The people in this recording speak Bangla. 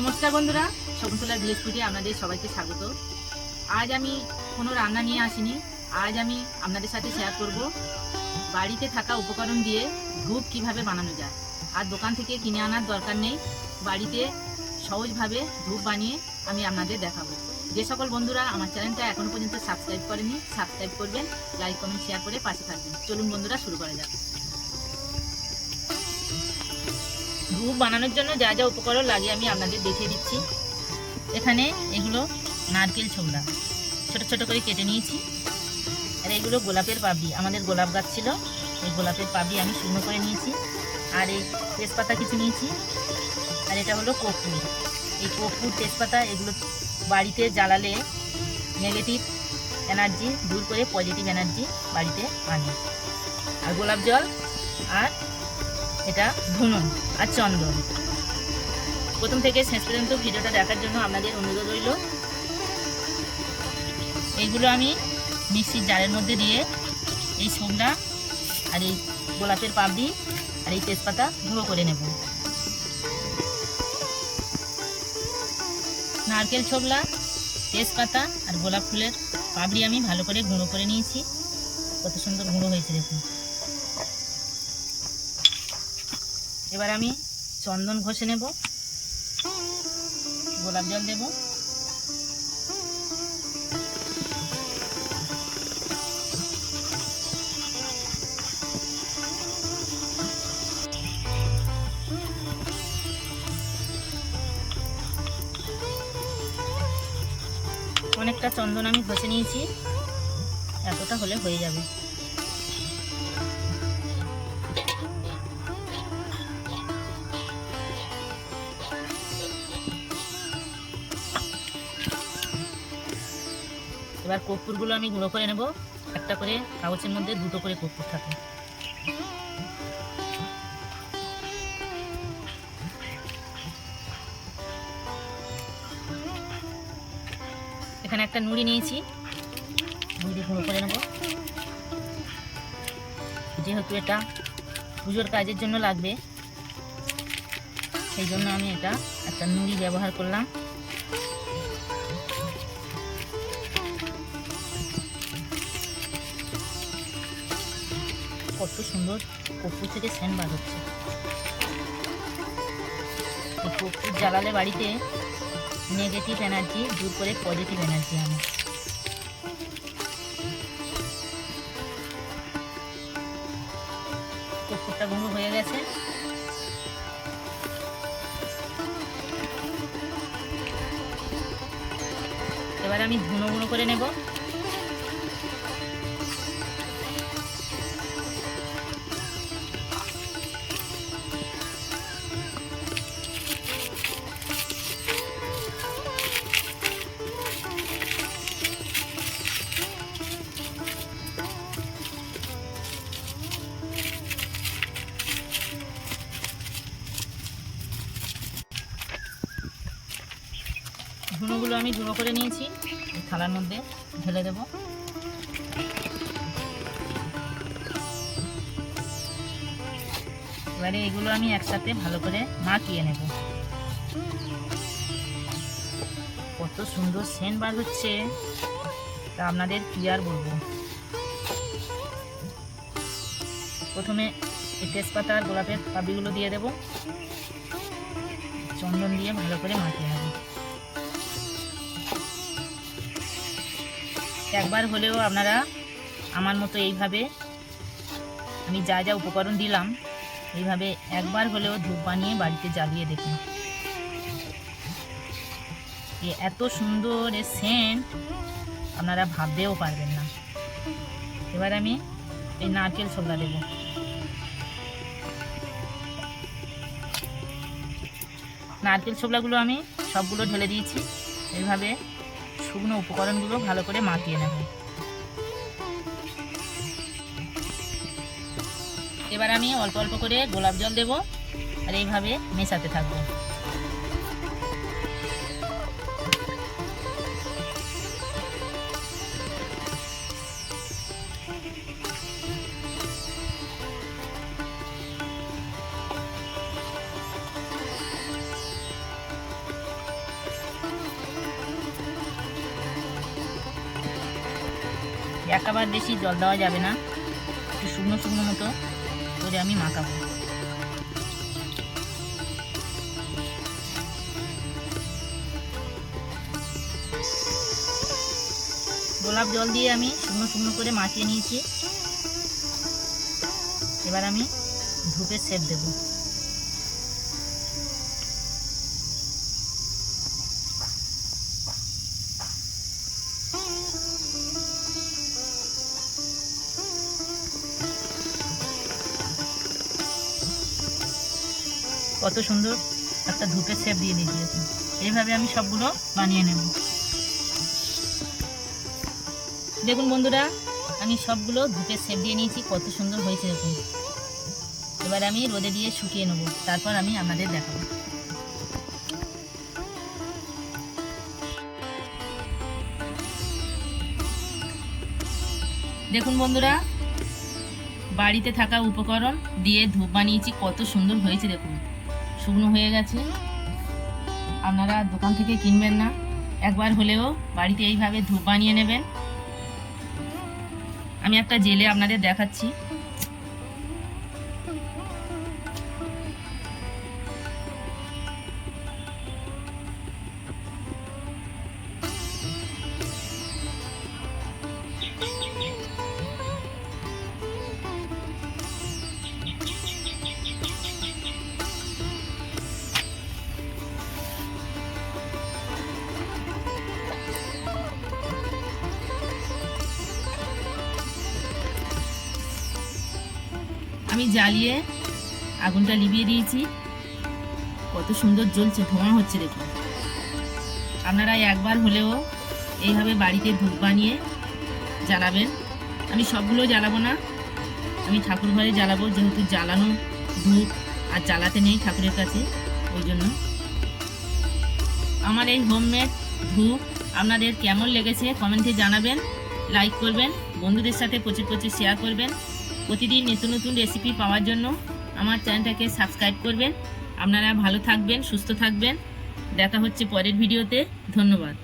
নমস্কার বন্ধুরা শকুন্তলা ভিলেজ ফুডে আপনাদের সবাইকে স্বাগত। আজ আমি কোনো রান্না নিয়ে আসিনি, আজ আমি আপনাদের সাথে শেয়ার করব বাড়িতে থাকা উপকরণ দিয়ে ধূপ কীভাবে বানানো যায়। আর দোকান থেকে কিনে আনার দরকার নেই, বাড়িতে সহজভাবে ধূপ বানিয়ে আমি আপনাদের দেখাবো। যে সকল বন্ধুরা আমার চ্যানেলটা এখনও পর্যন্ত সাবস্ক্রাইব করেনি সাবস্ক্রাইব করবেন লাইক কমেন্ট শেয়ার করে পাশে থাকবেন। চলুন বন্ধুরা, শুরু করা যাক। ধূপ বানানোর জন্য যা যা উপকরণ লাগে আমি আপনাদের দেখিয়ে দিচ্ছি। এখানে এগুলো নারকেল ছোবড়া। ছোট ছোট করে কেটে নিয়েছি। আর এগুলো গোলাপের পাবড়ি। আমাদের গোলাপ গাছ ছিল, এই গোলাপের পাবড়ি আমি শুকনো করে নিয়েছি। আর এই তেজপাতা কিছু নিয়েছি। আর এটা হলো কপুর এই কর্পূর, তেজপাতা এগুলো বাড়িতে জ্বালালে নেগেটিভ এনার্জি দূর করে পজিটিভ এনার্জি বাড়িতে আনে। আর গোলাপ জল আর এটা ধুনুন আর চন্দন। প্রথম থেকে শেষ পর্যন্ত ভিডিওটা দেখার জন্য আপনাদের অনুরোধ রইল। এইগুলো আমি মিক্সির জারের মধ্যে দিয়ে এই সোমরা আর এই গোলাপের পাপড়ি আর এই তেজপাতা গুঁড়ো করে নেব। নারকেল ছোবলা তেজপাতা আর গোলাপ ফুলের পাপড়ি আমি ভালো করে গুঁড়ো করে নিয়েছি। কত সুন্দর গুঁড়ো হয়েছে দেখুন। এবার আমি চন্দন ঘষে নেব। গোলাপ জল দেব। অনেকটা চন্দন আমি ঘষে নিয়েছি। এতটা হলে হয়ে যাবে। এবার কর্পূরগুলো আমি গুঁড়ো করে নেব। একটা করে কাগজের মধ্যে দুটো করে কর্পূর থাকে। এখানে একটা নুড়ি নিয়েছি। নুড়ি গুঁড়ো করে নেব। যেহেতু এটা পুজোর কাজের জন্য লাগবে, সেই জন্য আমি এটা একটা নুড়ি ব্যবহার করলাম। কত সুন্দর কপুর থেকে সেন বার হচ্ছে। এই জ্বালালে বাড়িতে নেগেটিভ এনার্জি দূর করে পজিটিভ এনার্জি আনে। কপুরটা গুঁড়ো হয়ে গেছে। এবার আমি ধুনো গুঁড়ো করে নেব। ধুনোগুলো আমি গুঁড়ো করে নিয়েছি। থালার মধ্যে ঢেলে দেব। এবারে এগুলো আমি একসাথে ভালো করে মাখিয়ে নেব। কত সুন্দর সেন্ট বার হচ্ছে। তা আপনাদের কি আর বলব? প্রথমে তেজপাতা আর গোলাপের পাবড়িগুলো দিয়ে দেব। চন্দন দিয়ে ভালো করে মাখিয়ে নেব। একবার হলেও আপনারা আমার মতো এইভাবে আমি যা যা উপকরণ দিলাম, এইভাবে একবার হলেও ধূপ বানিয়ে বাড়িতে জ্বালিয়ে দেখুন। এত সুন্দর এ সেন্ট আপনারা ভাবতেও পারবেন না। এবার আমি এই নারকেল ছোবলা দেব। নারকেল ছোবলাগুলো আমি সবগুলো ঢেলে দিয়েছি। এইভাবে শুকনো উপকরণগুলো ভালো করে মাখিয়ে নেব। এবার আমি অল্প অল্প করে গোলাপ জল দেব আর এইভাবে মেশাতে থাকব। একেবারে বেশি জল দেওয়া যাবে না। একটু শুকনো শুকনো মতো করে আমি মাখাবো। গোলাপ জল দিয়ে আমি শুকনো শুকনো করে মাখিয়ে নিয়েছি। এবার আমি ধূপের সেপ দেব। কত সুন্দর একটা ধূপের সেপ দিয়ে দিয়েছি। এইভাবে আমি সবগুলো বানিয়ে নেব। দেখুন বন্ধুরা, আমি সবগুলো ধূপের সেপ দিয়ে নিয়েছি, কত সুন্দর হয়েছে দেখুন। এবার আমি রোদে দিয়ে শুকিয়ে নেব, তারপর আমি আমাদের দেখাবো। দেখুন বন্ধুরা, বাড়িতে থাকা উপকরণ দিয়ে ধূপ বানিয়েছি, কত সুন্দর হয়েছে দেখুন। শুকনো হয়ে গেছে। আপনারা দোকান থেকে কিনবেন না। একবার হলেও বাড়িতে এইভাবে ধূপ বানিয়ে নেবেন। আমি একটা জেলে আপনাদের দেখাচ্ছি। আমি জ্বালিয়ে আগুনটা লিভিয়ে দিয়েছি। কত সুন্দর জ্বলছে, ধোঁয়া হচ্ছে দেখুন। আপনারা একবার হলেও এইভাবে বাড়িতে ধূপ বানিয়ে জ্বালাবেন। আমি সবগুলো জ্বালাবো না, আমি ঠাকুর ঘরে জ্বালাবো, যেহেতু জ্বালানো ধূপ আর জ্বালাতে নেই ঠাকুরের কাছে, ওই জন্য। আমার এই হোমমেড ধূপ আপনাদের কেমন লেগেছে কমেন্টে জানাবেন, লাইক করবেন, বন্ধুদের সাথে প্রচুর প্রচুর শেয়ার করবেন। প্রতিদিন নতুন নতুন রেসিপি পাওয়ার জন্য আমার চ্যানেলটাকে সাবস্ক্রাইব করবেন। আপনারা ভালো থাকবেন, সুস্থ থাকবেন। দেখা হচ্ছে পরের ভিডিওতে ধন্যবাদ।